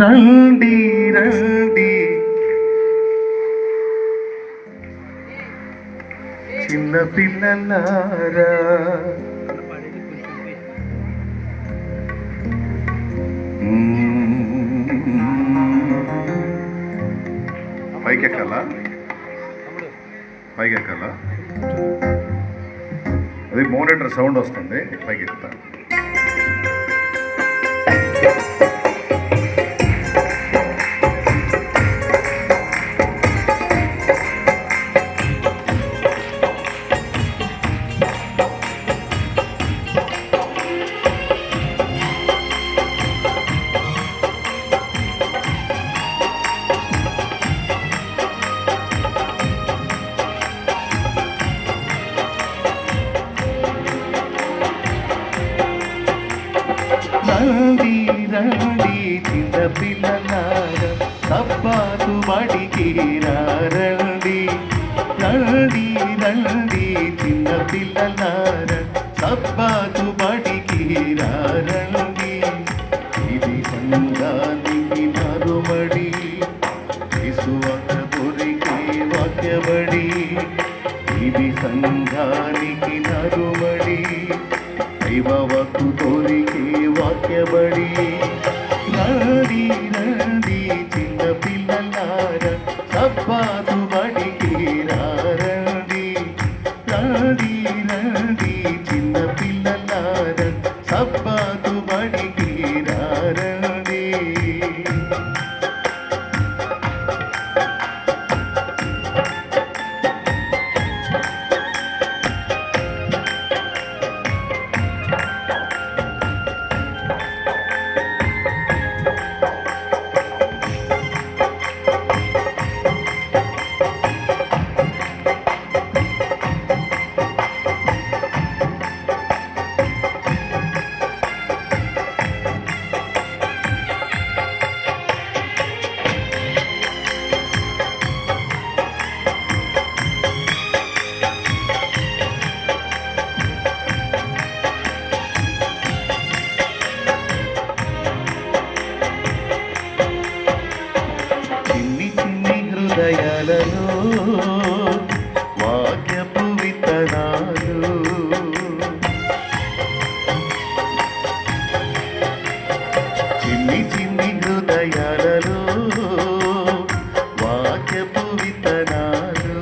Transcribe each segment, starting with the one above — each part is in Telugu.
రండి రండి చిన్న పిల్లలారా పైకి ఎక్కాలా పైకి ఎక్కాలా అది మోనిటర్ సౌండ్ వస్తుంది. పైకి ఎక్కుతాను రండి రండి చిన్న పిల్లలార తప్పాకు బడికి రండి రండి రండి చిన్న పిల్లలార తప్పాకు బడికి రండి ఇది సంఘానికి మరుమడి విసువక దొరికే వాక్యబడి ఇది సంఘానికి నరుమడి దైవవకు తోరికే రండి వాక్యపు విత్తనాలు చిన్ని చిన్ని హృదయాలలో వాక్యపు విత్తనాలు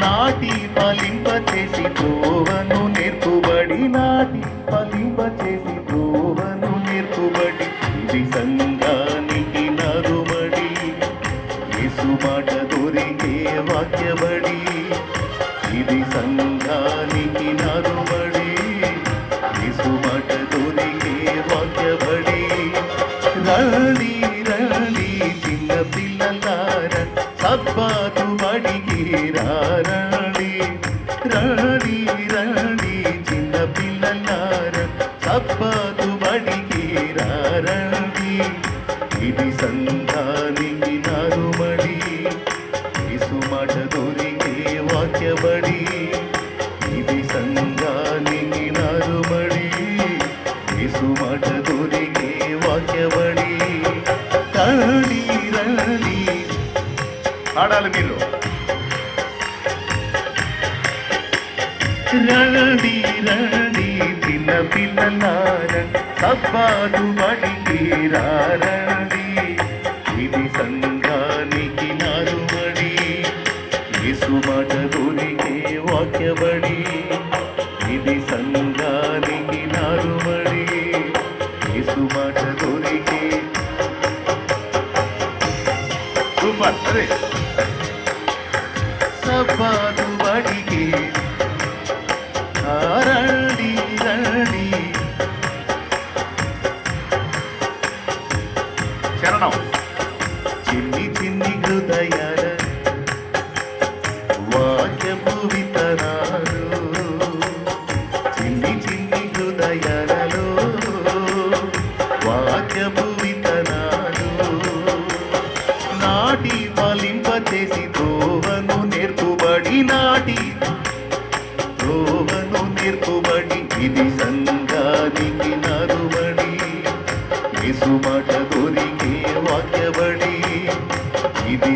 నాటి ఫలింప చేసి దోవను నేర్పుబడి నాటి ఫలింప చేసి నేర్పుబడి ఇది వాక్యబడి ఇది సంఘానికి నరుమడి యేసు మాట దొరికే వాక్యబడి రండి రండి చిన్న పిల్లలార సబ్బాతు బడికి రండి రండి రండి చిన్న పిల్లలార సబ్బాతు బడికి రండి ఇది సంఘానికి ఆడాలి మీరు రండి రండి పిల్ల పిల్లలార సబ్బాదు బడికి రండి ఇది సంఘానికి నారుమడి యేసు మాట దొరికే వాక్యబడి ఇది సంఘానికి నారుమడి యేసు మాట దొరికే సూపర్ అరే సబ్బాదు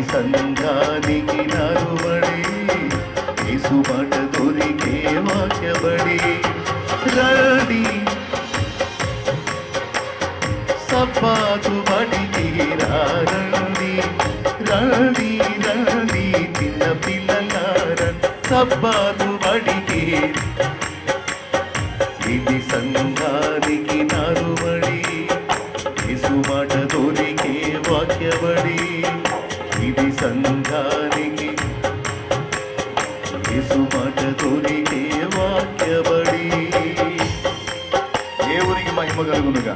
సంఘానికి నరుబడి యేసు దొరికే వాక్యబడి రండి సపాతు బడికి రండి రండి రండి చిన్న పిల్లలార. సపాతు బడికి సంఘానికి యేసు దొరికే వాక్యబడి. దేవునికి మహిమ కలుగునుగా